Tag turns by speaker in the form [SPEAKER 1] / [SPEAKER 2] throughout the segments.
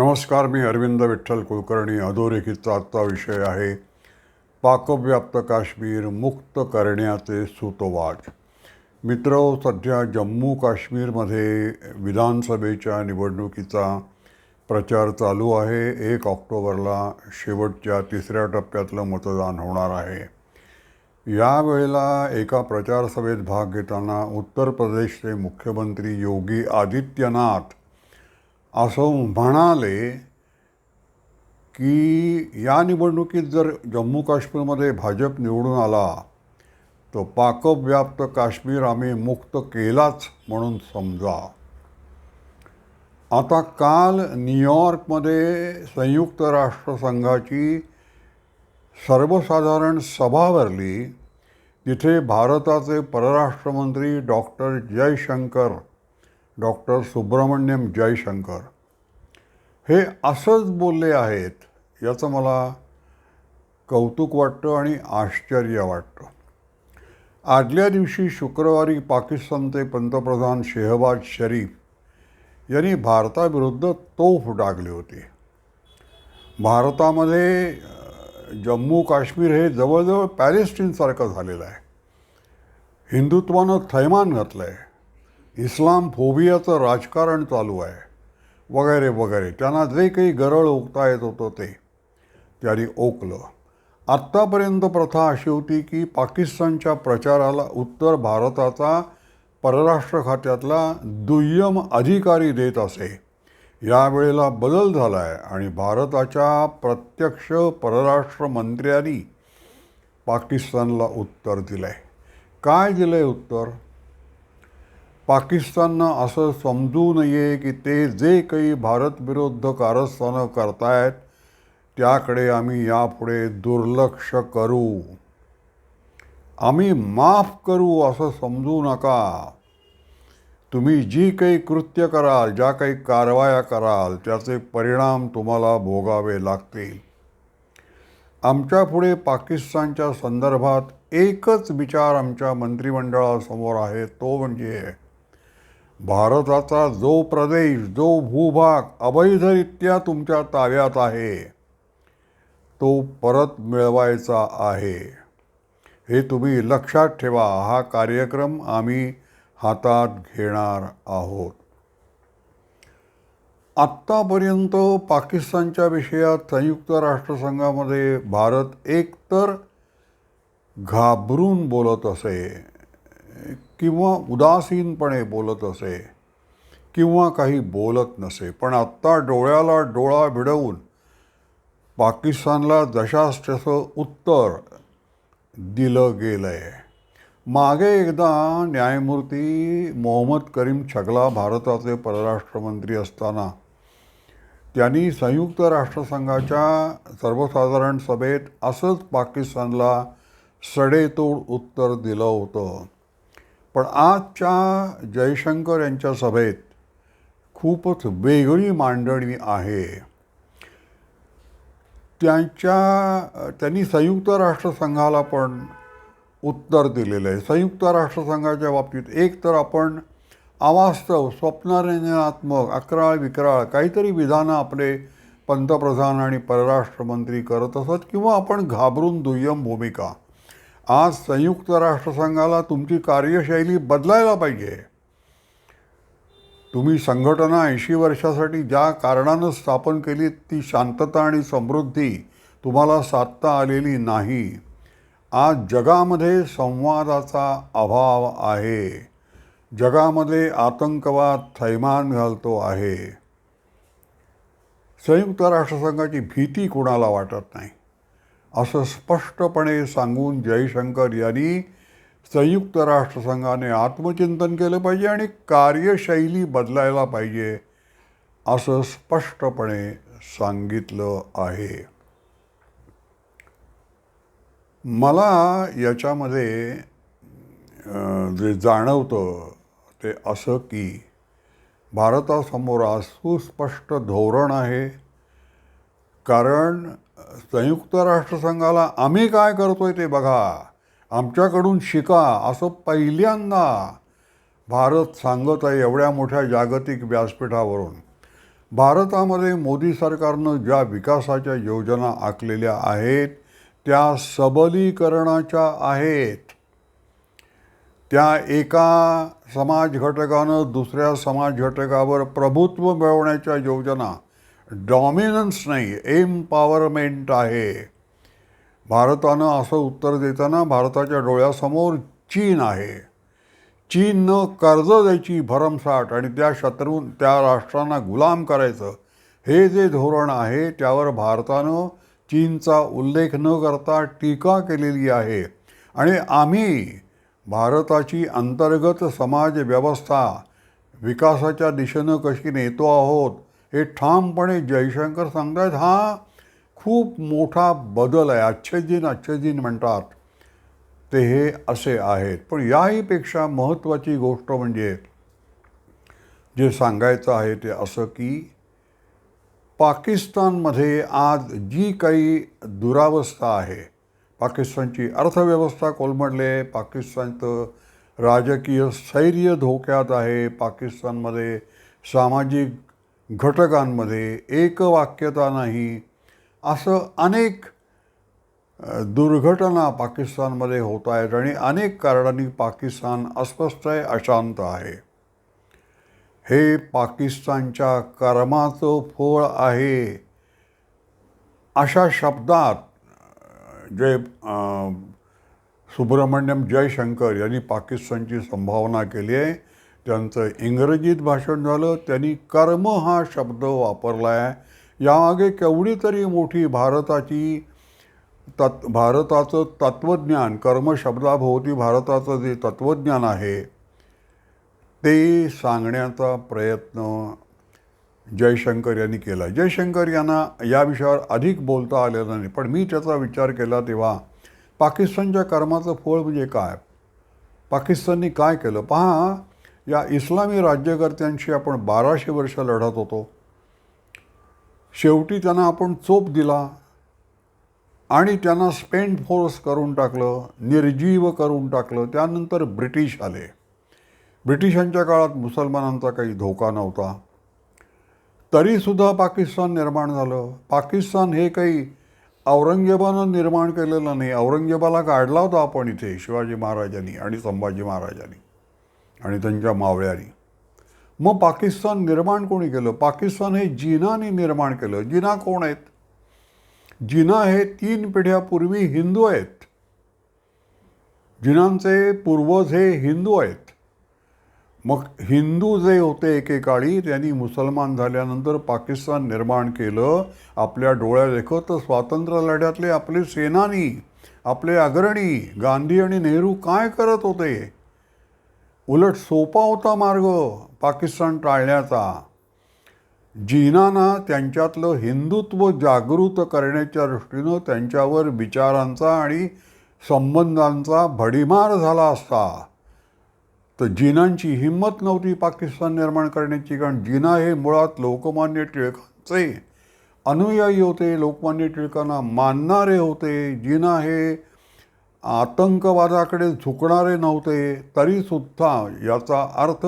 [SPEAKER 1] नमस्कार मी अरविंद विठ्ठल कुलकर्णी. अधोरेखितचा आजचा विषय आहे पाकव्याप्त काश्मीर मुक्त करण्याचे सूतोवाच. मित्र सध्या जम्मू काश्मीरमध्ये विधानसभेच्या निवडणुकीचा प्रचार चालू आहे. एक ऑक्टोबरला शेवटच्या तिसऱ्या टप्प्यातलं मतदान होणार आहे. यावेळेला एका प्रचारसभेत भाग घेताना उत्तर प्रदेशचे मुख्यमंत्री योगी आदित्यनाथ असं म्हणाले की या निवडणुकीत जर जम्मू काश्मीरमध्ये भाजप निवडून आला तर पाकव्याप्त काश्मीर आम्ही मुक्त केलाच म्हणून समजा. आता काल न्यूयॉर्कमध्ये संयुक्त राष्ट्रसंघाची सर्वसाधारण सभा भरली. तिथे भारताचे परराष्ट्रमंत्री डॉक्टर जयशंकर डॉक्टर सुब्रमण्यम जयशंकर हे असंच बोलले आहेत याचं मला कौतुक वाटतं आणि आश्चर्य वाटतं. आदल्या दिवशी शुक्रवारी पाकिस्तानचे पंतप्रधान शेहबाज शरीफ यांनी भारताविरुद्ध तोफ डागली होती. भारतामध्ये जम्मू काश्मीर हे जवळजवळ पॅलेस्टीनसारखं झालेलं आहे. हिंदुत्वानं थैमान घातलं आहे इस्लाम फोबियाचं राजकारण चालू आहे. वगैरे वगैरे. त्यांना जे काही गरळ ओकता येत होतं ते. त्यांनी ओकलं. आत्तापर्यंत प्रथा अशी होती की पाकिस्तानच्या प्रचाराला उत्तर भारताचा परराष्ट्र खात्यातला दुय्यम अधिकारी देत असे. यावेळेला बदल झाला आहे आणि भारताच्या प्रत्यक्ष परराष्ट्र मंत्र्यांनी पाकिस्तानला उत्तर दिलं आहे काय दिलं आहे उत्तर? पाकिस्ताननं असं समजू नये की ते जे काही भारतविरुद्ध कारस्थानं करतायत त्याकडे आम्ही यापुढे दुर्लक्ष करू. आम्ही माफ करू असं समजू नका. तुम्ही जी काही कृत्य कराल ज्या काही कारवाया कराल त्याचे परिणाम तुम्हाला भोगावे लागतील. आमच्या पुढे पाकिस्तानच्या संदर्भात एकच विचार आमच्या मंत्रिमंडळासमोर आहे तो म्हणजे भारताचा जो प्रदेश जो भूभाग अवैधरित्या तुमच्या ताब्यात आहे तो परत मिळवायचा आहे. हे तुम्ही लक्षात ठेवा हा कार्यक्रम आम्ही हातात घेणार आहोत. आत्तापर्यंत पाकिस्तानच्या विषयात संयुक्त राष्ट्रसंघामध्ये भारत एकतर घाबरून बोलत असे किंवा उदासीनपणे बोलत असे किंवा काही बोलत नसे पण आत्ता डोळ्याला डोळा भिडवून पाकिस्तानला जशास तसं उत्तर दिलं गेलं आहे मागे एकदा न्यायमूर्ती मोहम्मद करीम छगला भारताचे परराष्ट्रमंत्री असताना त्यांनी संयुक्त राष्ट्रसंघाच्या सर्वसाधारण सभेत असंच पाकिस्तानला सडेतोड उत्तर दिलं होतं. पण आजच्या जयशंकर यांच्या सभेत खूपच वेगळी मांडणी आहे. त्यांच्या त्यांनी संयुक्त राष्ट्रसंघाला पण उत्तर दिलेलं आहे. संयुक्त राष्ट्रसंघाच्या बाबतीत एक तर आपण अवास्तव स्वप्नरंजनात्मक अकराळ विकराळ काहीतरी विधानं आपले पंतप्रधान आणि परराष्ट्रमंत्री करत असत किंवा आपण घाबरून दुय्यम भूमिका आज संयुक्त राष्ट्रसंघाला तुमची कार्यशैली बदलायला पाहिजे. तुम्ही संघटना ऐंशी वर्षासाठी ज्या कारणानं स्थापन केली ती शांतता आणि समृद्धी तुम्हाला साधता आलेली नाही. आज जगामध्ये संवादाचा अभाव आहे. जगामध्ये आतंकवाद थैमान घालतो आहे. संयुक्त राष्ट्रसंघाची भीती कुणाला वाटत नाही? असं स्पष्टपणे सांगून जयशंकर यांनी संयुक्त राष्ट्रसंघाने आत्मचिंतन केलं पाहिजे आणि कार्यशैली बदलायला पाहिजे असं स्पष्टपणे सांगितलं आहे. मला याच्यामध्ये जे जाणवतं ते असं की भारतासमोर आज सुस्पष्ट धोरण आहे. कारण संयुक्त राष्ट्रसंघाला आम्ही काय करतोय ते बघा. आमच्याकडून शिका असं पहिल्यांदा भारत सांगत आहे एवढ्या मोठ्या जागतिक व्यासपीठावरून. भारतामध्ये मोदी सरकारनं ज्या विकासाच्या योजना आखलेल्या आहेत त्या सबलीकरणाच्या आहेत. त्या एका समाज घटकानं दुसऱ्या समाज घटकावर प्रभुत्व मिळवण्याच्या योजना डॉमिनन्स नाही एम्पावरमेंट आहे. भारतानं असं उत्तर देताना भारताच्या डोळ्यासमोर चीन आहे. चीननं कर्ज द्यायची भरमसाठ आणि त्या शत्रू त्या राष्ट्रांना गुलाम करायचं हे जे धोरण आहे त्यावर भारतानं चीनचा उल्लेख न करता टीका केलेली आहे. आणि आम्ही भारताची अंतर्गत समाज व्यवस्था विकासाच्या दिशेनं कशी नेतो आहोत हे ठामपणे जयशंकर सांगतायत हा खूप मोठा बदल आहे. आच्छेदीन आच्छेदीन म्हणतात. ते हे असे आहेत. पण याहीपेक्षा महत्त्वाची गोष्ट म्हणजे जे सांगायचं आहे ते असं की पाकिस्तानमध्ये आज जी काही दुरावस्था आहे पाकिस्तानची अर्थव्यवस्था कोलमडले आहे पाकिस्तानचं राजकीय स्थैर्य धोक्यात आहे पाकिस्तानमध्ये सामाजिक घटकांमध्ये एकवाक्यता नाही असं अनेक दुर्घटना पाकिस्तानमध्ये होत आहेत आणि अनेक कारणांनी पाकिस्तान अस्वस्थ आहे अशांत आहे. हे पाकिस्तानच्या कर्माचं फळ आहे. अशा शब्दात जे सुब्रमण्यम जयशंकर यांनी पाकिस्तानची संभावना केली आहे त्यांचं इंग्रजीत भाषण झालं त्यांनी कर्म हा शब्द वापरला आहे यामागे केवढी तरी मोठी भारताची तत् भारताचं तत्त्वज्ञान कर्म शब्दाभोवती भारताचं जे तत्त्वज्ञान आहे ते सांगण्याचा प्रयत्न जयशंकर यांनी केला. जयशंकर यांना या विषयावर अधिक बोलता आलेलं नाही पण मी त्याचा विचार केला तेव्हा पाकिस्तानच्या कर्माचं फळ म्हणजे काय? पाकिस्ताननी काय केलं? पहा या इस्लामी राज्यकर्त्यांशी आपण बाराशे वर्ष लढत होतो. शेवटी त्यांना आपण चोप दिला आणि त्यांना स्पेंड फोर्स करून टाकलं निर्जीव करून टाकलं. त्यानंतर ब्रिटिश आले. ब्रिटिशांच्या काळात मुसलमानांचा काही धोका नव्हता. तरीसुद्धा पाकिस्तान निर्माण झालं. पाकिस्तान हे काही औरंगजेबानं निर्माण केलेलं नाही. औरंगजेबाला काढला होता आपण इथे शिवाजी महाराजांनी आणि संभाजी महाराजांनी. आणि त्यांच्या मावळ्यांनी. मग पाकिस्तान निर्माण कोणी केलं? पाकिस्तान हे जिनाने निर्माण केलं. जिना कोण आहेत? जिना हे तीन पिढ्यापूर्वी हिंदू आहेत. जिनांचे पूर्वज हे हिंदू आहेत. मग हिंदू जे होते एकेकाळी त्यांनी मुसलमान झाल्यानंतर पाकिस्तान निर्माण केलं. आपल्या डोळ्यादेखत स्वातंत्र्य लढ्यातले आपले सेनानी आपले अग्रणी गांधी आणि नेहरू काय करत होते? उलट सोपा होता मार्ग पाकिस्तान टाळण्याचा. जीनाना त्यांच्यातलं हिंदुत्व जागृत करण्याच्या दृष्टीनं त्यांच्यावर विचारांचा आणि संबंधांचा भडीमार झाला असता. तर जिनांची हिंमत नव्हती पाकिस्तान निर्माण करण्याची कारण जिना हे मुळात लोकमान्य टिळकांचे अनुयायी होते लोकमान्य टिळकांना मानणारे होते. जिना हे आतंकवादाकडे झुकणारे नव्हते तरीसुद्धा याचा अर्थ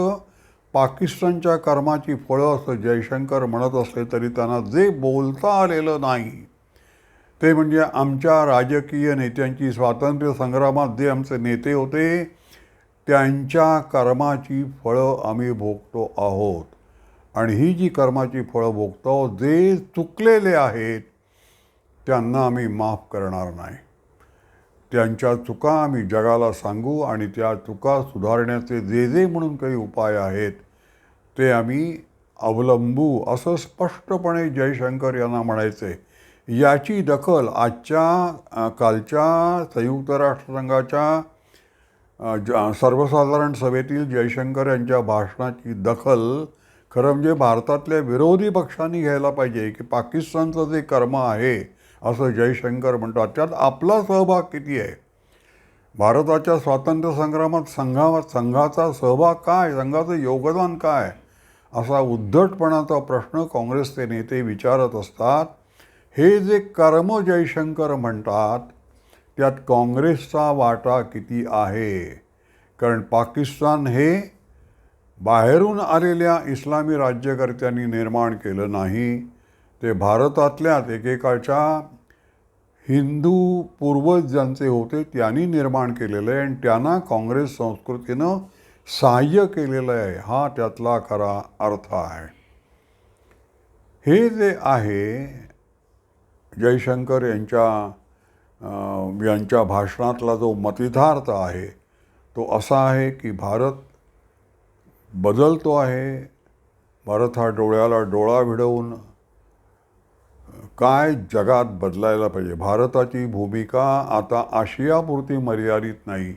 [SPEAKER 1] पाकिस्तानच्या कर्माची फळं असं जयशंकर म्हणत असले तरी त्यांना जे बोलता आलेलं नाही ते म्हणजे आमच्या राजकीय नेत्यांची स्वातंत्र्य संग्रामात जे आमचे नेते होते त्यांच्या कर्माची फळं आम्ही भोगतो आहोत. आणि ही जी कर्माची फळं भोगतो जे चुकलेले आहेत त्यांना आम्ही माफ करणार नाही. त्यांच्या चुका आम्ही जगाला सांगू आणि त्या चुका सुधारण्याचे जे जे म्हणून काही उपाय आहेत ते आम्ही अवलंबू असं स्पष्टपणे जयशंकर यांना म्हणायचे. याची दखल आजच्या कालच्या संयुक्त राष्ट्रसंघाच्या ज सर्वसाधारण सभेतील जयशंकर यांच्या भाषणाची दखल खरं म्हणजे भारतातल्या विरोधी पक्षांनी घ्यायला पाहिजे की पाकिस्तानचं जे कर्म आहे असं जयशंकर म्हणतात त्यात आपला सहभाग किती आहे? भारताच्या स्वातंत्र्य संग्रामात संघा संघाचा सहभाग काय? संघाचं योगदान काय? असा उद्धटपणाचा प्रश्न काँग्रेसचे नेते विचारत असतात. हे जे कर्म जयशंकर म्हणतात त्यात काँग्रेसचा वाटा किती आहे? कारण पाकिस्तान हे बाहेरून आलेल्या इस्लामी राज्यकर्त्यांनी निर्माण केलं नाही. ते भारतातल्याच एकेकाच्या हिंदू पूर्वज ज्यांचे होते त्यांनी निर्माण केलेलं आहे आणि त्यांना काँग्रेस संस्कृतीनं सहाय्य केलेलं आहे हा त्यातला खरा अर्थ आहे. हे जे आहे जयशंकर यांच्या यांच्या भाषणातला जो मतितार्थ आहे तो असा आहे की भारत बदलतो आहे भारत हा डोळ्याला डोळा भिडवून काय जगात बदलायला पाहिजे? भारताची भूमिका आता आशियापुरती मर्यादित नाही.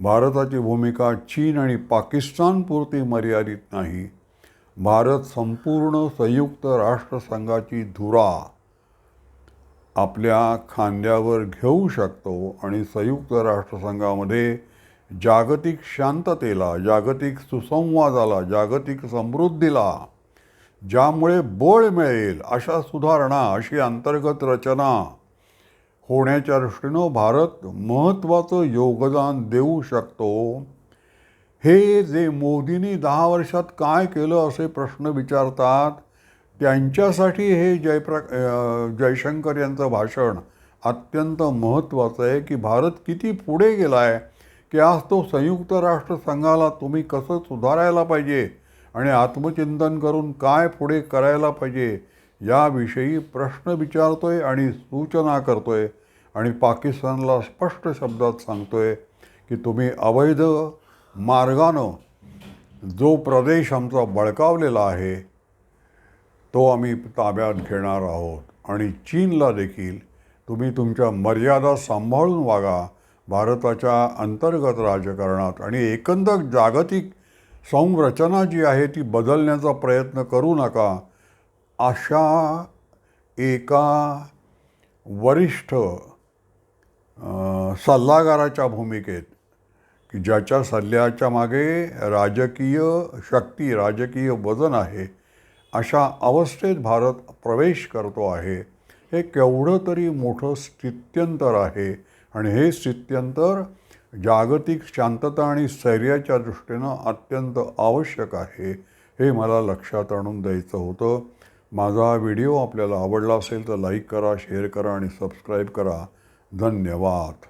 [SPEAKER 1] भारताची भूमिका चीन आणि पाकिस्तानपुरती मर्यादित नाही. भारत संपूर्ण संयुक्त राष्ट्रसंघाची धुरा आपल्या खांद्यावर घेऊ शकतो आणि संयुक्त राष्ट्रसंघामध्ये जागतिक शांततेला जागतिक सुसंवादाला जागतिक समृद्धीला ज्यामुळे बळ मिळेल अशा सुधारणा अशी अंतर्गत रचना होण्याच्या दृष्टीनं भारत महत्त्वाचं योगदान देऊ शकतो. हे जे मोदींनी दहा वर्षात काय केलं असे प्रश्न विचारतात त्यांच्यासाठी हे जयप्र जयशंकर यांचं भाषण अत्यंत महत्त्वाचं आहे की भारत किती पुढे गेला आहे की आज तो संयुक्त राष्ट्रसंघाला तुम्ही कसं सुधारायला पाहिजे? आणि आत्मचिंतन करून काय पुढे करायला पाहिजे याविषयी प्रश्न विचारतोय आणि सूचना करतोय. आणि पाकिस्तानला स्पष्ट शब्दात सांगतोय की तुम्ही अवैध मार्गानं जो प्रदेश आमचा बळकावलेला आहे तो आम्ही ताब्यात घेणार आहोत. आणि चीनला देखील तुम्ही तुमच्या मर्यादा सांभाळून वागा. भारताच्या अंतर्गत राजकारणात आणि एकंदर जागतिक संरचना जी आहे ती बदलण्याचा प्रयत्न करू नका. अशा एका वरिष्ठ सल्लागाराच्या भूमिकेत की ज्याच्या सल्ल्याच्या मागे राजकीय शक्ती राजकीय वजन आहे अशा अवस्थेत भारत प्रवेश करतो आहे. हे केवढं तरी मोठं स्थित्यंतर आहे. आणि हे स्थित्यंतर जागतिक शांतता आणि स्थैर्याच्या दृष्टीनं अत्यंत आवश्यक आहे हे मला लक्षात आणून द्यायचं होतं. माझा हा व्हिडिओ आपल्याला आवडला असेल तर लाईक करा शेअर करा आणि सबस्क्राईब करा. धन्यवाद.